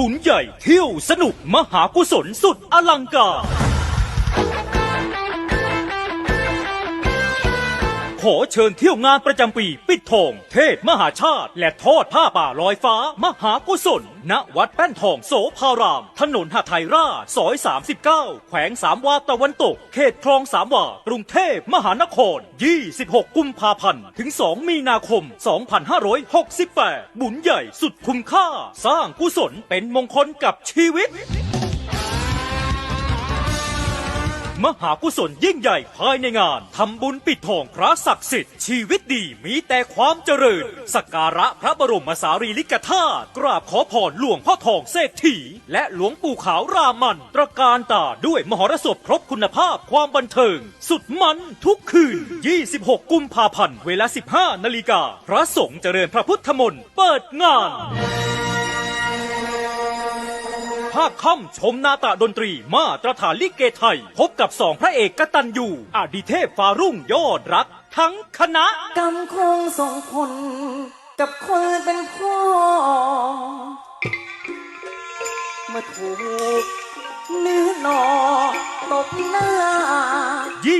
บุญใหญ่เที่ยวสนุกมหากุศลสุดอลังการ ขอเชิญเที่ยวงานประจำปี ปิดทอง เทศมหาชาติ และทอดผ้าป่าลอยฟ้า มหากุศล ณ วัดแป้นทองโสภาราม ถนนหาไทยราชซอย 39 แขวงสามวาตะวันตก เขตคลองสามวากรุงเทพมหานคร 26 กุมภาพันธ์ถึง 2 มีนาคม 2568 บุญใหญ่สุดคุ้มค่า สร้างกุศลเป็นมงคลกับชีวิต มหากุศลยิ่งใหญ่ภายในงานทำบุญปิดทองพระศักดิ์สิทธิ์ชีวิตดีมีแต่ความเจริญ สักการะพระบรมสารีริกธาตุกราบขอพรหลวงพ่อทองเศรษฐี และหลวงปู่ขาวรามัน ตระการตาด้วยมหรสพครบคุณภาพความบันเทิง สุดมันทุกคืน 26 กุมภาพันธ์เวลา 15 นาฬิกาพระสงฆ์เจริญพระพุทธมนต์เปิดงาน ภาคค่ำชมนาตาดนตรีมาตรฐานลิเกไทย พบกับสองพระเอกกตันยูอดิเทพฟารุ่งยอดรัก ทั้งคณะ กรรมคงส่งผลกับคนเป็นพ่อเมื่อถูกเนื้อหนอ ตบหน้า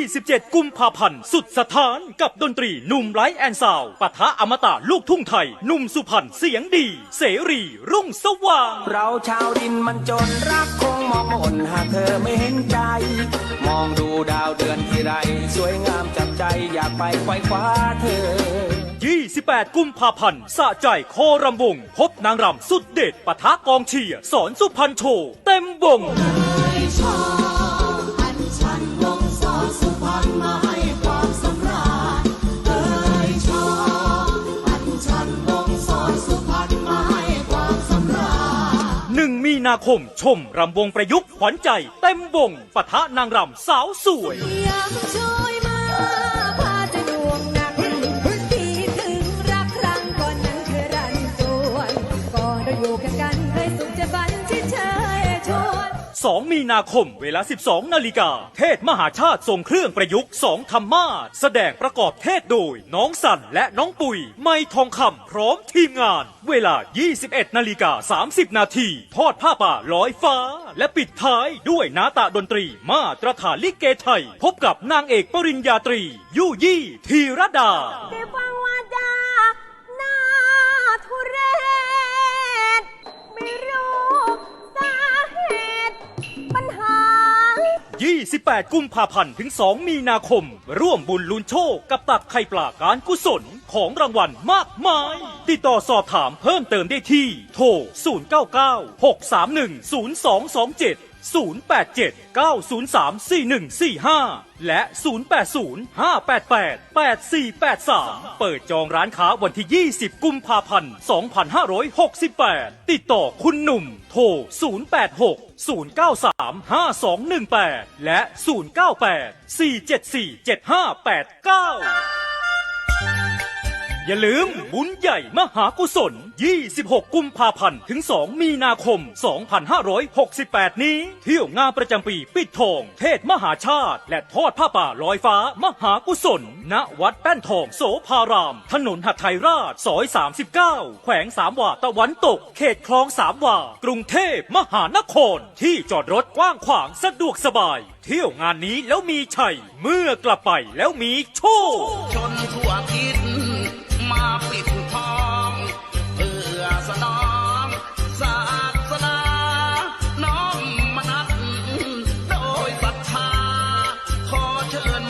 27 กุมภาพันธ์สุดสถานกับดนตรีหนุ่มไลท์แอนซาวปะทะอมตะลูกทุ่งไทยหนุ่มสุพรรณเสียงดี เสรีรุ่งสว่าง เราชาวดินมันจนรักคงมองมนหากเธอไม่เห็นใจ มองดูดาวเดือนที่ไร สวยงามจับใจอยากไปไขว้คว้าเธอ 28 กุมภาพันธ์สะใจคอรำวง พบนางรำสุดเด็ดปะทะกองเชียร์สอนสุพรรณโชว์เต็มวง ชอบ นึ่งมีนาคม ชมรำวงประยุกต์ขวัญใจ เต็มวงปะทะนางรำสาวสวย ยากช่วยมา 2 มีนาคม เวลา 12 นาฬิกา เทศมหาชาติทรงเครื่องประยุกต์สองธรรมาสแสดงประกอบเทศโดย น้องสันและน้องปุ๋ย ไม่ทองคำพร้อมทีมงาน เวลา 21 นาฬิกา 30 นาที ทอดผ้าป่าลอยฟ้า และปิดท้ายด้วยนาตาดนตรี มาตรฐานลิเกไทย พบกับนางเอกปริญญาตรียุยี่ธีรดาดา 28กุมภาพันธ์ ถึง 2 มีนาคม ร่วมบุญลุนโชค กับตักไข่ปลาการกุศลของรางวัลมากมาย ติดต่อสอบถามเพิ่มเติมได้ที่ โทร 099 631 0227 087 903 4145 และ 080 588 8483 เปิดจองร้านค้าวันที่ 20 กุมภาพันธ์ 2568 ติดต่อคุณหนุ่ม โทร 086 093 5218 และ 098 474 7589 อย่าลืมบุญใหญ่มหากุศล 26 กุมภาพันธ์ถึง 2 มีนาคม 2568 นี้ เที่ยวงานประจำปีปิดทอง เทศมหาชาติ และทอดผ้าป่าลอยฟ้ามหากุศล ณ วัดแป้นทองโสภาราม ถนนหัดไทยราชซอย 39 แขวงสามวาตะวันตก เขตคลองสามวา กรุงเทพมหานคร ที่จอดรถกว้างขวางสะดวกสบาย เที่ยวงานนี้แล้วมีชัย เมื่อกลับไปแล้วมีโชคชนทั่วทิศ John.